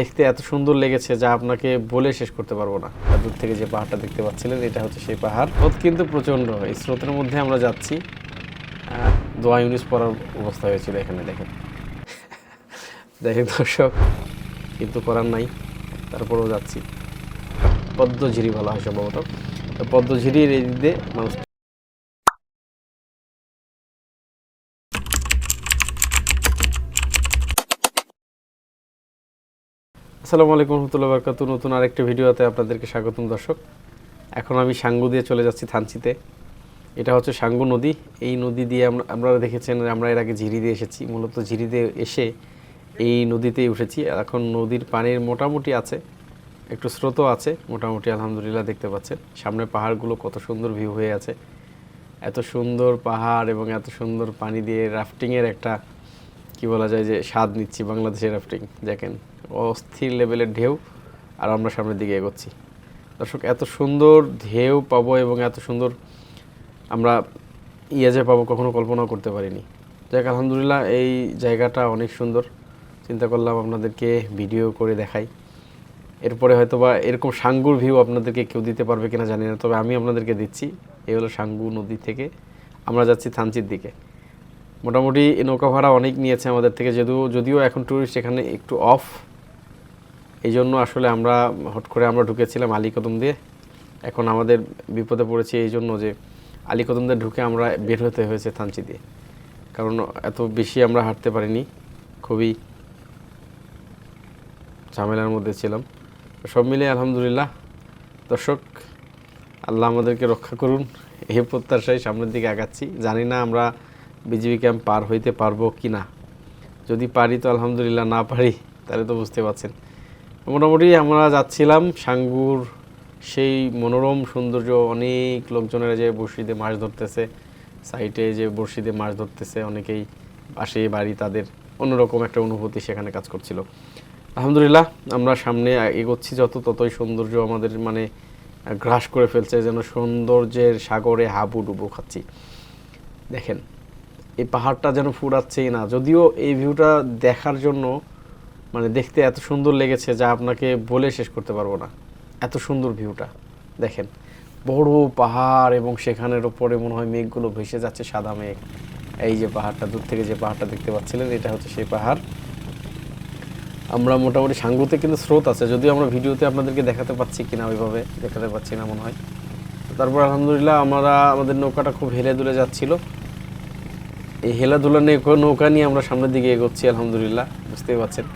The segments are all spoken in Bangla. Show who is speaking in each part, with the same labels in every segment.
Speaker 1: দেখতে এত সুন্দর লেগেছে যা আপনাকে বলে শেষ করতে পারব না। দূর থেকে যে পাহাড়টা দেখতে পাচ্ছিলেন, এটা হচ্ছে সেই পাহাড়। স্রোত কিন্তু প্রচণ্ড। এই স্রোতের মধ্যে আমরা যাচ্ছি। দোয়া ইউনিস পড়ার অবস্থা হয়েছিল এখানে, দেখেন। দেখেন দর্শক, কিন্তু করার নাই। তারপরেও যাচ্ছি। পদ্মঝিরি বলা হয় সম্ভবত। পদ্মঝিরির এই দিয়ে মানুষ আসসালামু আলাইকুম রহমতুল্লাহ বরকাত নতুন আরেকটি ভিডিওতে আপনাদেরকে স্বাগতম দর্শক। এখন আমি সাঙ্গু দিয়ে চলে যাচ্ছি থানচিতে। এটা হচ্ছে সাঙ্গু নদী। এই নদী দিয়ে আমরা, আপনারা দেখেছেন, আমরা এর আগে ঝিরি দিয়ে এসেছি। মূলত ঝিরি দিয়ে এসে এই নদীতেই উঠেছি। এখন নদীর পানির মোটামুটি আছে, একটু স্রোতও আছে, মোটামুটি আলহামদুলিল্লাহ দেখতে পাচ্ছেন। সামনে পাহাড়গুলো কত সুন্দর ভিউ হয়ে আছে। এত সুন্দর পাহাড় এবং এত সুন্দর পানি দিয়ে রাফটিংয়ের একটা, কি বলা যায় যে স্বাদ নিচ্ছি বাংলাদেশের রাফটিং দেখেন। অস্থির লেভেলের ঢেউ, আর আমরা সামনের দিকে এগোচ্ছি। দর্শক, এত সুন্দর ঢেউ পাবো এবং এত সুন্দর আমরা ইয়ে যে পাবো কখনো কল্পনাও করতে পারিনি। যাক, আলহামদুলিল্লাহ এই জায়গাটা অনেক সুন্দর। চিন্তা করলাম আপনাদেরকে ভিডিও করে দেখাই। এরপরে হয়তো বা এরকম সাঙ্গুর ভিউ আপনাদেরকে কেউ দিতে পারবে কিনা জানি না, তবে আমি আপনাদেরকে দিচ্ছি। এই হলো সাঙ্গু নদী থেকে আমরা যাচ্ছি থানচির দিকে। মোটামুটি নৌকা ভাড়া অনেক নিয়েছে আমাদের থেকে, যদিও যদিও এখন ট্যুরিস্ট এখানে একটু অফ এই জন্য আসলে আমরা হট করে আমরা ঢুকেছিলাম আলীকদম দিয়ে। এখন আমাদের বিপদে পড়েছি এই জন্য যে আলীকদম দিয়ে ঢুকে আমরা বের হতে হয়েছে থানচি দিয়ে। কারণ এত বেশি আমরা হাঁটতে পারিনি, খুবই ঝামেলার মধ্যে ছিলাম। সব মিলিয়ে আলহামদুলিল্লাহ। দর্শক, আল্লাহ আমাদেরকে রক্ষা করুন, এই প্রত্যাশায় সামনের দিকে আগাচ্ছি। জানি না আমরা বিজিবি ক্যাম্প পার হইতে পারব কি না যদি পারি তো আলহামদুলিল্লাহ, না পারি তাহলে তো বুঝতে পারছেন। মোটামুটি আমরা যাচ্ছিলাম সাঙ্গুর, সেই মনোরম সৌন্দর্য, অনেক লোকজনেরা যে বড়শিতে মাছ ধরতেছে সাইটে যে বড়শিতে মাছ ধরতেছে, অনেকেই পাশে বাড়ি, তাদের অন্যরকম একটা অনুভূতি সেখানে কাজ করছিল। আলহামদুলিল্লাহ, আমরা সামনে এগোচ্ছি যত ততই সৌন্দর্য আমাদের মানে গ্রাস করে ফেলছে, যেন সৌন্দর্যের সাগরে হাবু হাবুডুবু খাচ্ছি। দেখেন, এই পাহাড়টা যেন ফুরাচ্ছেই না, যদিও এই ভিউটা দেখার জন্য মানে দেখতে এত সুন্দর লেগেছে যা আপনাকে বলে শেষ করতে পারব না। এত সুন্দর ভিউটা, দেখেন। বড় পাহাড় এবং সেখানের ওপরে মনে হয় মেঘগুলো ভেসে যাচ্ছে সাদা মেঘ। এই যে পাহাড়টা, দূর থেকে যে পাহাড়টা দেখতে পাচ্ছিলেন, এটা হচ্ছে সেই পাহাড়। আমরা মোটামুটি সাঙ্গুতে কিন্তু স্রোত আছে, যদিও আমরা ভিডিওতে আপনাদেরকে দেখাতে পাচ্ছি কিনা, ওইভাবে দেখাতে পাচ্ছি না মনে হয়। তারপর আলহামদুলিল্লাহ আমরা, আমাদের নৌকাটা খুব হেলে দুলে যাচ্ছিল। এই হেলাধুলা নৌকা নিয়ে আমরা সামনের দিকে এগোচ্ছি, আলহামদুলিল্লাহ, বুঝতেই পারছেন।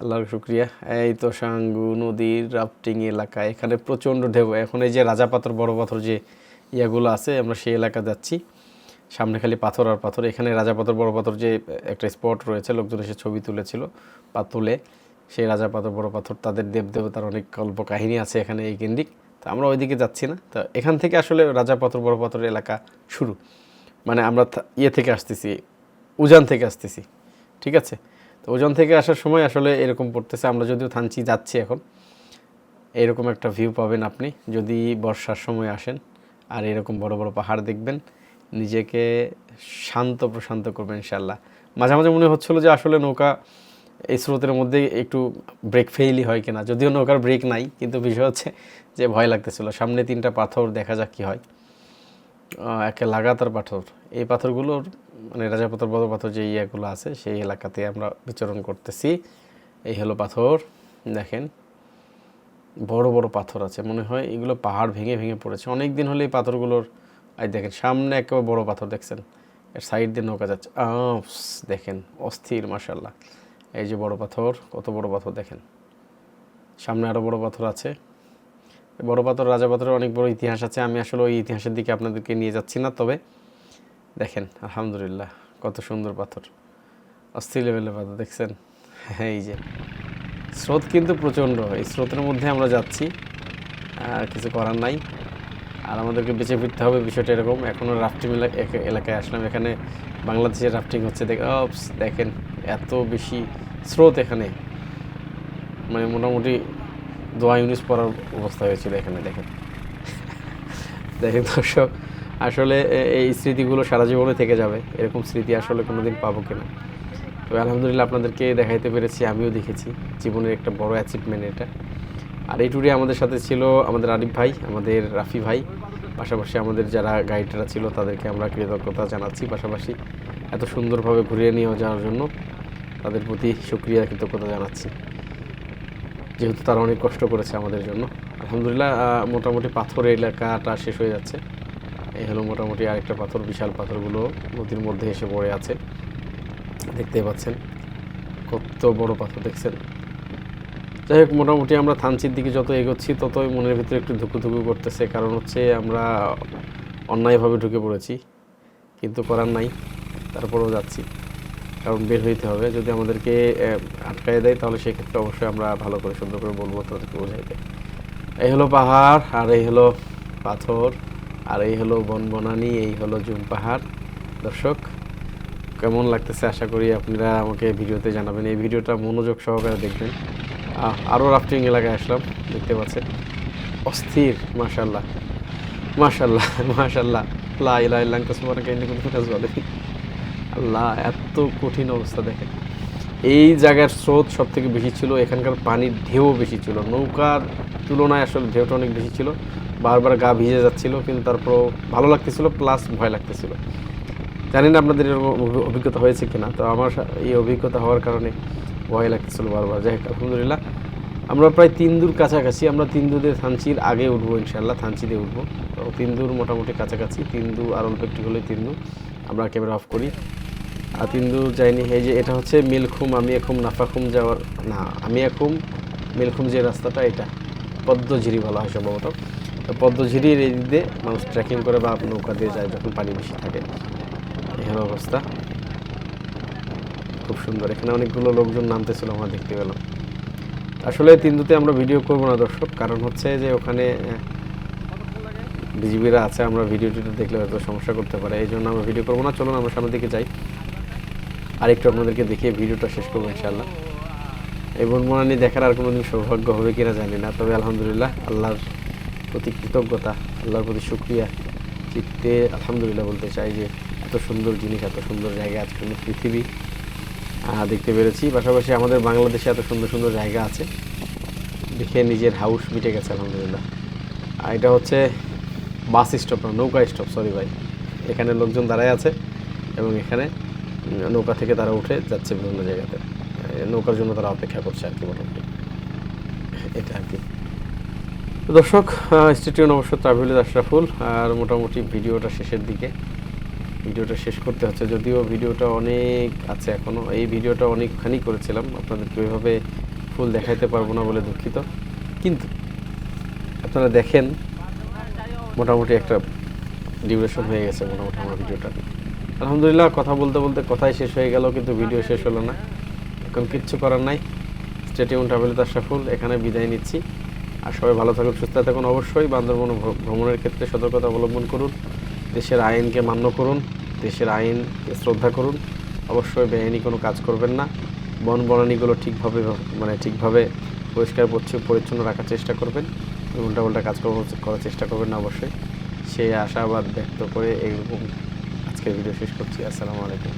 Speaker 1: আল্লাহর শুক্রিয়া। এই তো সাঙ্গু নদীর রাফটিং এলাকা, এখানে প্রচণ্ড ঢেউ। এখন এই যে রাজা পাথর, বড় পাথর যে ইয়াগুলো আছে, আমরা সেই এলাকা যাচ্ছি। সামনে খালি পাথর আর পাথর। এখানে রাজা পাথর, বড় পাথর যে একটা স্পট রয়েছে, লোকজন এসে ছবি তুলেছিল পা তুলে সেই রাজা পাথর, বড় পাথর, তাদের দেব দেবতার অনেক গল্প কাহিনী আছে এখানে এই কেন্দ্রিক। তো আমরা ওইদিকে যাচ্ছি না। তো এখান থেকে আসলে রাজা পাথর, বড় পাথরের এলাকা শুরু। মানে আমরা ইয়ে থেকে আসতেছি, উজান থেকে আসতেছি। ঠিক আছে? তো ওজন থেকে আসার সময় আসলে এরকম পড়তেছে, আমরা যদিও থানচি যাচ্ছি এখন। এরকম একটা ভিউ পাবেন আপনি, যদি বর্ষার সময় আসেন আর এরকম বড় বড় পাহাড় দেখবেন, নিজেকে শান্ত প্রশান্ত করবেন ইনশাল্লাহ মাঝে মাঝে মনে হচ্ছিল যে আসলে নৌকা এই স্রোতের মধ্যে একটু ব্রেক ফেইলই হয় কিনা, যদিও নৌকার ব্রেক নাই, কিন্তু বিষয় হচ্ছে যে ভয় লাগতেছিল। সামনে তিনটা পাথর, দেখা যাক কি হয়। একে লাগাতার পাথর। এই পাথরগুলোর মানে রাজা পাথর বড় পাথর যে ইয়েগুলো আছে, সেই এলাকাতে আমরা বিচরণ করতেছি। এই হলো পাথর, দেখেন। বড় বড় পাথর আছে, মনে হয় এগুলো পাহাড় ভেঙে ভেঙে পড়েছে। অনেক দিন হলে এই পাথরগুলোর, এই দেখেন, সামনে একেবারে বড় পাথর, দেখছেন? এর সাইড দিয়ে নৌকা যাচ্ছে। আফস, দেখেন, অস্থির মাসাল্লাহ এই যে বড় পাথর, কত বড় পাথর, দেখেন। সামনে আরও বড় পাথর আছে। বড় পাথর, রাজা পাথরের অনেক বড় ইতিহাস আছে। আমি আসলে ওই ইতিহাসের দিকে আপনাদেরকে নিয়ে যাচ্ছি না, তবে দেখেন, আলহামদুলিল্লাহ, কত সুন্দর পাথর। অস্থির লেভেলের পাথর, দেখছেন? হ্যাঁ এই যে। স্রোত কিন্তু প্রচণ্ড, এই স্রোতের মধ্যে আমরা যাচ্ছি। আর কিছু করার নাই। আর আমাদেরকে বেঁচে ফিরতে হবে, বিষয়টা এরকম। এখনও রাফটিং এলাকায় আসলাম। এখানে বাংলাদেশের রাফটিং হচ্ছে দেখ দেখেন, এত বেশি স্রোত এখানে। মানে মোটামুটি দোয়া ইউনিস পড়ার অবস্থা হয়েছিল এখানে, দেখেন। দেখেন দর্শক, আসলে এই স্মৃতিগুলো সারা জীবনে থেকে যাবে। এরকম স্মৃতি আসলে কোনো দিন পাবো কিনা। তবে আলহামদুলিল্লাহ আপনাদেরকে দেখাইতে পেরেছি, আমিও দেখেছি। জীবনের একটা বড় অ্যাচিভমেন্ট এটা। আর এই ট্যুরে আমাদের সাথে ছিল আমাদের আরিফ ভাই, আমাদের রাফি ভাই। পাশাপাশি আমাদের যারা গাইডরা ছিল, তাদেরকে আমরা কৃতজ্ঞতা জানাচ্ছি পাশাপাশি। এত সুন্দরভাবে ঘুরিয়ে নিয়ে যাওয়ার জন্য তাদের প্রতি সুক্রিয়া কৃতজ্ঞতা জানাচ্ছি। যেহেতু তারা অনেক কষ্ট করেছে আমাদের জন্য। আলহামদুলিল্লাহ মোটামুটি পাথর এলাকাটা শেষ হয়ে যাচ্ছে। এই হলো মোটামুটি আরেকটা পাথর, বিশাল পাথরগুলো নদীর মধ্যে এসে পড়ে আছে। দেখতেই পাচ্ছেন, কত বড় পাথর দেখছেন। যাই হোক, মোটামুটি আমরা থানচির দিকে যত এগোচ্ছি, ততই মনের ভিতরে একটু ধুকু ধুকু করতেছে। কারণ হচ্ছে আমরা অন্যায়ভাবে ঢুকে পড়েছি, কিন্তু করার নাই, তারপরেও যাচ্ছি। কারণ বের হইতে হবে। যদি আমাদেরকে আহ, আটকায় দেয় তাহলে সেক্ষেত্রে অবশ্যই আমরা ভালো করে সুন্দর করে বলব তাদেরকে বোঝাইতে এই হলো পাহাড় আর এই হলো পাথর আর এই হলো বনবনানি এই হলো জুম পাহাড়। দর্শক কেমন লাগতেছে আশা করি আপনারা আমাকে ভিডিওতে জানাবেন। এই ভিডিওটা মনোযোগ সহকারে দেখবেন। আরও রাফটিং এলাকায় আসলাম দেখতে পাচ্ছেন। অস্থির মাশাল্লাহ মাশাল্লাহ মাশাল্লাহ লা ইলাহা ইল্লা আনতা সুবহানাকা কুনতু মিনাজ জালিমিন আল্লাহ, এত কঠিন অবস্থা দেখেন। এই জায়গার স্রোত সব থেকে বেশি ছিল, এখানকার পানির ঢেউ বেশি ছিল। নৌকার তুলনায় আসলে ঢেউটা অনেক বেশি ছিল। বারবার গা ভিজে যাচ্ছিল, কিন্তু তারপরও ভালো লাগতেছিল প্লাস ভয় লাগতেছিল। জানি না আপনাদের এরকম অভিজ্ঞতা হয়েছে কিনা, তো আমার এই অভিজ্ঞতা হওয়ার কারণে ভয় লাগতেছিল বারবার। যাই হোক, আলহামদুলিল্লাহ, আমরা প্রায় তিন দূর কাছাকাছি, আমরা তিন দূরে থানচির আগে উঠবো ইনশাল্লাহ থানচিতে উঠবো। তো তিন দূর মোটামুটি কাছাকাছি, তিন দূর আর অল্প একটু হলে তিন দূর। আমরা ক্যামেরা অফ করি। আর তিন দূর যাইনি এই যে এটা হচ্ছে মিলখুম আমি এখুম নাফাখুম যাওয়ার, না আমি এখুম মিলখুম যে রাস্তাটা, এটা পদ্মঝিরি বলা হয় সম্ভবত। তো পদ্মঝিরির এই দিয়ে মানুষ ট্রেকিং করে বা নৌকা দিয়ে যায় যখন পানি বেশি থাকে। হলো অবস্থা। খুব সুন্দর। এখানে অনেকগুলো লোকজন নামতেছিল, আমরা দেখতে পেলাম। আসলে তিনদুতে আমরা ভিডিও করব না দর্শক, কারণ হচ্ছে যে ওখানে বিজিবিরা আছে, আমরা ভিডিও টিডিও দেখলে হয়তো সমস্যা করতে পারে, এই জন্য আমরা ভিডিও করব না। চলুন, আমরা সামনের দিকে যাই। আরেকটু আপনাদেরকে দেখিয়ে ভিডিওটা শেষ করব ইনশাল্লাহ এই বনমনানি দেখার আর কোনোদিন সৌভাগ্য হবে কিনা জানি না, তবে আলহামদুলিল্লাহ আল্লাহর প্রতি কৃতজ্ঞতা, আল্লাহর প্রতি শুক্রিয়া চিত্তে আলহামদুলিল্লাহ বলতে চাই যে এত সুন্দর জিনিস, এত সুন্দর জায়গা আজকে পৃথিবী দেখতে পেরেছি। পাশাপাশি আমাদের বাংলাদেশে এত সুন্দর সুন্দর জায়গা আছে, দেখে নিজের হাউস মিটে গেছে আলহামদুলিল্লাহ। আর এটা হচ্ছে বাস স্টপ না, নৌকা স্টপ সরি ভাই। এখানে লোকজন দাঁড়ায় আছে এবং এখানে নৌকা থেকে তারা উঠে যাচ্ছে বিভিন্ন জায়গাতে। নৌকার জন্য তারা অপেক্ষা করছে আর কি মোটামুটি। এটা আর কি। দর্শক স্টেটিউন অবশ্য ট্রাভেল আশরাফুল, আর মোটামুটি ভিডিওটা শেষের দিকে। ভিডিওটা শেষ করতে হচ্ছে, যদিও ভিডিওটা অনেক আছে এখনও এই ভিডিওটা অনেকখানি করেছিলাম। আপনাদেরকে ওইভাবে ফুল দেখাইতে পারব না বলে দুঃখিত। কিন্তু আপনারা দেখেন, মোটামুটি একটা ডিউরেশন হয়ে গেছে মোটামুটি আমার ভিডিওটা। আলহামদুলিল্লাহ, কথা বলতে বলতে কথাই শেষ হয়ে গেল, কিন্তু ভিডিও শেষ হলো না। এখন কিচ্ছু করার নাই। স্টেটিউন ট্রাভেল আশরাফুল এখানে বিদায় নিচ্ছি। আর সবাই ভালো থাকুন, সুস্থ থাকুন অবশ্যই। বান্দরবন ভ্র- ভ্রমণের ক্ষেত্রে সতর্কতা অবলম্বন করুন। দেশের আইনকে মান্য করুন। দেশের আইনকে শ্রদ্ধা করুন। অবশ্যই বেআইনি কোনো কাজ করবেন না। বন বনানিগুলো ঠিকভাবে মানে ঠিকভাবে পরিষ্কার পরিচ্ছ- পরিচ্ছন্ন রাখার চেষ্টা করবেন। উল্টা উল্টা কাজ করার- করার চেষ্টা করবেন না অবশ্যই। সেই আশাবাদ ব্যক্ত করে এইরকম আজকের ভিডিও শেষ করছি আসসালামু আলাইকুম।